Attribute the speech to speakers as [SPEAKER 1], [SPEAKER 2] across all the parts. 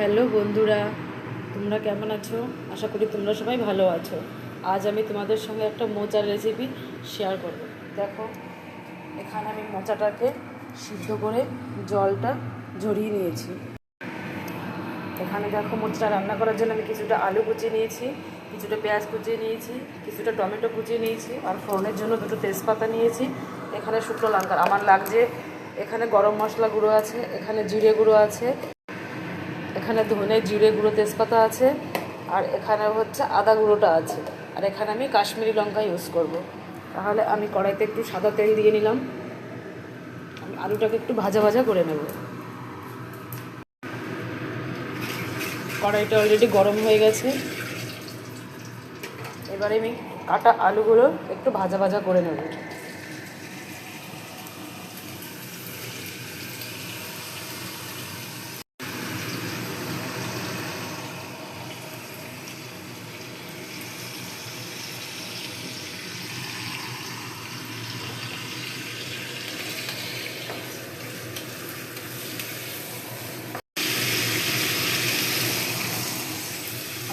[SPEAKER 1] Hello বন্ধুরা, তোমরা কেমন আছো? আশা করি তোমরা সবাই ভালো আছো। আজ আমি তোমাদের সঙ্গে একটা মোচার রেসিপি শেয়ার করব। দেখো, এখানে আমি মোচাটাকে সিদ্ধ করে জলটা ঝরিয়ে নিয়েছি। এখানে দেখো মোচাটা রান্না করার জন্য আমি কিছুটা আলু কুচিয়ে নিয়েছি, কিছুটা পেঁয়াজ কুচিয়ে নিয়েছি, কিছুটা টমেটো কুচিয়ে নিয়েছি আর ফোড়নের জন্য দুটো তেজপাতা নিয়েছি। এখানে শুকনো লঙ্কা, আমার লাগছে এখানে গরম মশলা গুঁড়ো আছে, এখানে জিরে গুঁড়ো আছে। এখানে ধনে, জিরে গুঁড়ো, তেজপাতা আছে, আর এখানে হচ্ছে আদা গুঁড়োটা আছে। আর এখানে আমি কাশ্মীরি লঙ্কা ইউজ করব। তাহলে আমি কড়াইতে একটু সাদা তেল দিয়ে নিলাম। আমি আলুটাকে একটু ভাজা ভাজা করে নেব। কড়াইটা অলরেডি গরম হয়ে গেছে। এবারে আমি কাটা আলুগুলো একটু ভাজা ভাজা করে নেব।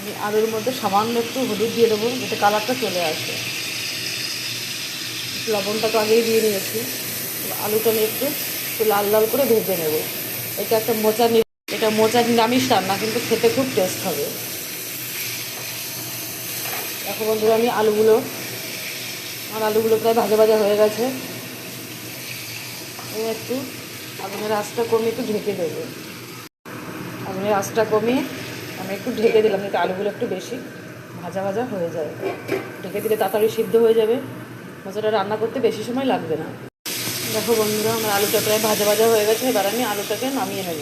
[SPEAKER 1] আমি আলুর মধ্যে সামান্য একটু হলুদ দিয়ে দেবো, যাতে কালারটা চলে আসে। লবণটা তো আগেই দিয়ে নিয়েছি। আলুটা আমি একটু একটু লাল লাল করে ভেজে নেব। এটা একটা মোচা এটা মোচা নিরামিষ রান্না, কিন্তু খেতে খুব টেস্ট হবে। এখন বন্ধুরা, আমি আলুগুলো, আমার আলুগুলো প্রায় ভাজা ভাজা হয়ে গেছে। আমি একটু আগুনের আঁচটা কমিয়ে একটু ঢেকে দেবো। আগুনের আঁচটা কমিয়ে আমি একটু ঢেকে দিলাম, কিন্তু আলুগুলো একটু বেশি ভাজা ভাজা হয়ে যায়। ঢেকে দিলে তাড়াতাড়ি সিদ্ধ হয়ে যাবে। মশলাটা রান্না করতে বেশি সময় লাগবে না। দেখো বন্ধুরা, আমার আলুটা প্রায় ভাজা ভাজা হয়ে গেছে, এবার আমি আলুটাকে নামিয়ে নেব।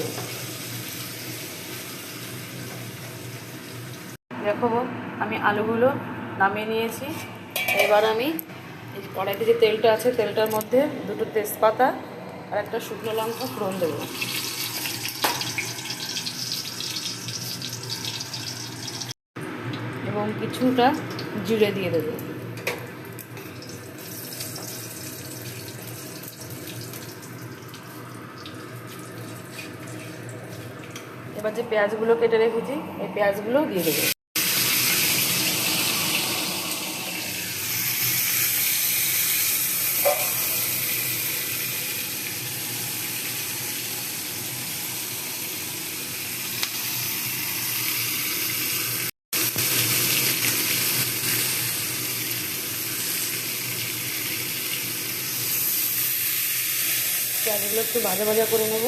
[SPEAKER 1] দেখো আমি আলুগুলো নামিয়ে নিয়েছি। এবার আমি এই কড়াইতে যে তেলটা আছে, তেলটার মধ্যে দুটো তেজপাতা আর একটা শুকনো লঙ্কা ফোড়ন দেবো এবং কিছুটা জিরে দিয়ে দেবো। এবার যে পেঁয়াজগুলো কেটে রেখেছি এই পেঁয়াজগুলোও দিয়ে দেবো। পেঁয়াজগুলো একটু ভাজা ভাজা করে নেব।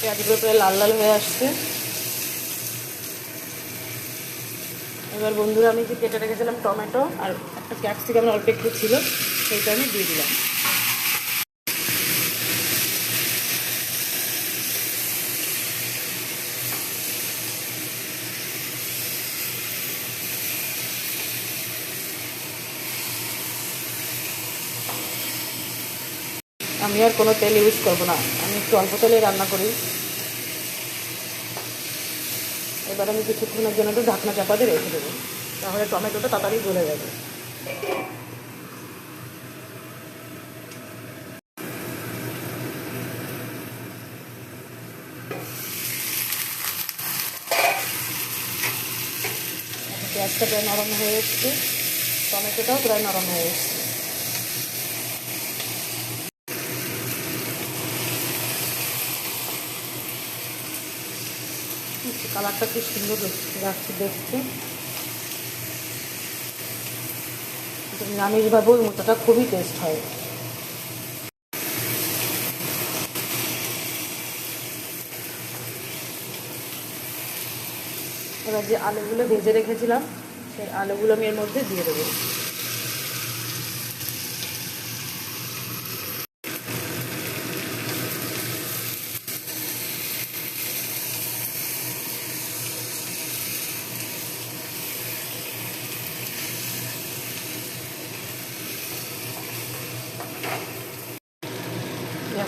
[SPEAKER 1] পেঁয়াজগুলো প্রায় লাল লাল হয়ে আসছে। এবার বন্ধুরা, আমি যে কেটে রেখেছিলাম টমেটো আর একটা ক্যাপসিকাম অল্প একটু ছিল, সেইটা আমি দিয়ে দিলাম। আমি আর কোনো তেল ইউজ করব না। আমি একটু অল্প তেলে রান্না করি। এবার আমি কিছুক্ষণের জন্য একটু ঢাকনা চাপা দিয়ে রেখে দেবো। তাহলে টমেটোটা তাড়াতাড়ি গলে যাবে। এখন পেঁয়াজটা প্রায় নরম হয়ে এসছে। টমেটোটাও প্রায় নরম হয়ে এসছে। কালারটা কি সুন্দর লাগছে দেখতে নিরামিষভাবে ওই মোটাটা খুবই টেস্ট হয়। এবার যে আলুগুলো ভেজে রেখেছিলাম, সেই আলুগুলো আমি এর মধ্যে দিয়ে দেবো।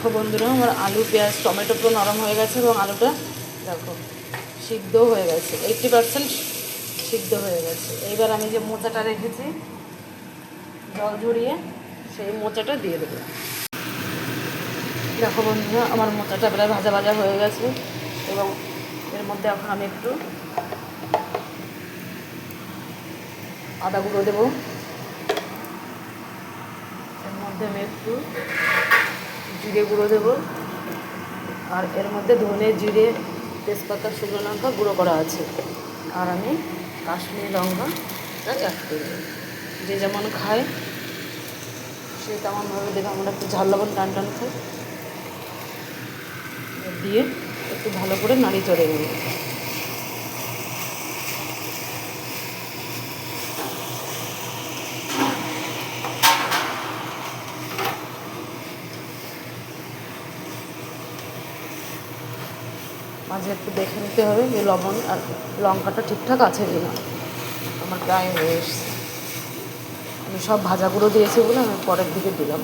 [SPEAKER 1] দেখো বন্ধুরা, আমার আলু, পেঁয়াজ, টমেটো পুরো নরম হয়ে গেছে এবং আলুটা দেখো সিদ্ধ হয়ে গেছে। এইটটি পার্সেন্ট সিদ্ধ হয়ে গেছে। এইবার আমি যে মোচাটা রেখেছি, জল ঝরিয়ে সেই মোচাটা দিয়ে দেবো। দেখো বন্ধুরা, আমার মোচাটা প্রায় ভাজা ভাজা হয়ে গেছে এবং এর মধ্যে এখন আমি একটু আদা গুঁড়ো দেবো। এর মধ্যে আমি একটু জিরে গুঁড়ো দেবো। আর এর মধ্যে ধনে জিরে, তেজপাতা, শুকনো লঙ্কা গুঁড়ো করা আছে। আর আমি কাশ্মীরি লঙ্কাটা চাষ করে যে যেমন খায়, সে তেমনভাবে দেখে আমরা একটু ঝাল লবণ টান টান খাই দিয়ে একটু ভালো করে নাড়ি চড়ে নেব। মাঝে একটু দেখে নিতে হবে যে লবণ আর লঙ্কাটা ঠিকঠাক আছে কি না আমার প্রায় হয়ে এসছে। আমি সব ভাজাগুলো দিয়েছি বলে আমি পরের দিকে দিলাম।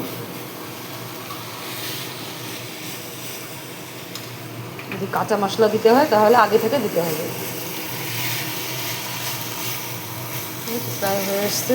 [SPEAKER 1] যদি কাঁচা মশলা দিতে হয় তাহলে আগে থেকে দিতে হবে। প্রায় হয়ে এসছে।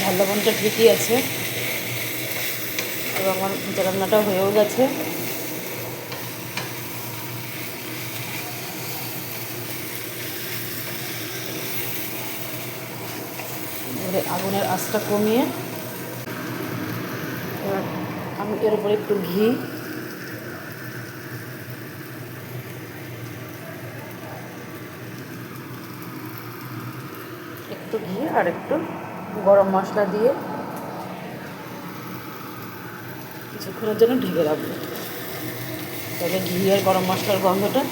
[SPEAKER 1] ঝাল লবণটা ঠিকই আছে। এবং আমার ভুজা রান্নাটা হয়েও গেছে। এবারে আগুনের আঁচটা কমিয়ে এবার আমি এর উপরে একটু ঘি। একটু ঘি আর একটু গরম মশলা দিয়ে কিছুক্ষণের জন্য ঢেকে রাখব। তবে ঘি আর গরম মশলার গন্ধটা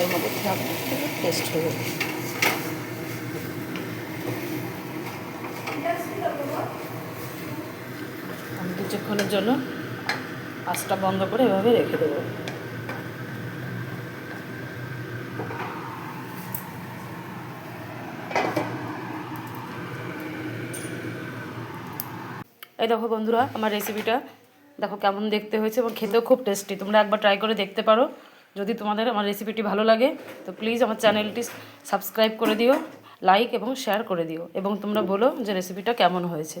[SPEAKER 1] এর মধ্যে থাকবে টেস্ট হবে আমি কিছুক্ষণের জন্য আঁচটা বন্ধ করে এভাবে রেখে দেবো। এই দেখো বন্ধুরা, আমার রেসিপিটা দেখো কেমন দেখতে হয়েছে এবং খেতেও খুব টেস্টি তোমরা একবার ট্রাই করে দেখতে পারো। যদি তোমাদের আমার রেসিপিটি ভালো লাগে, তো প্লিজ আমার চ্যানেলটি সাবস্ক্রাইব করে দিও লাইক এবং শেয়ার করে দিও। এবং তোমরা বলো যে রেসিপিটা কেমন হয়েছে।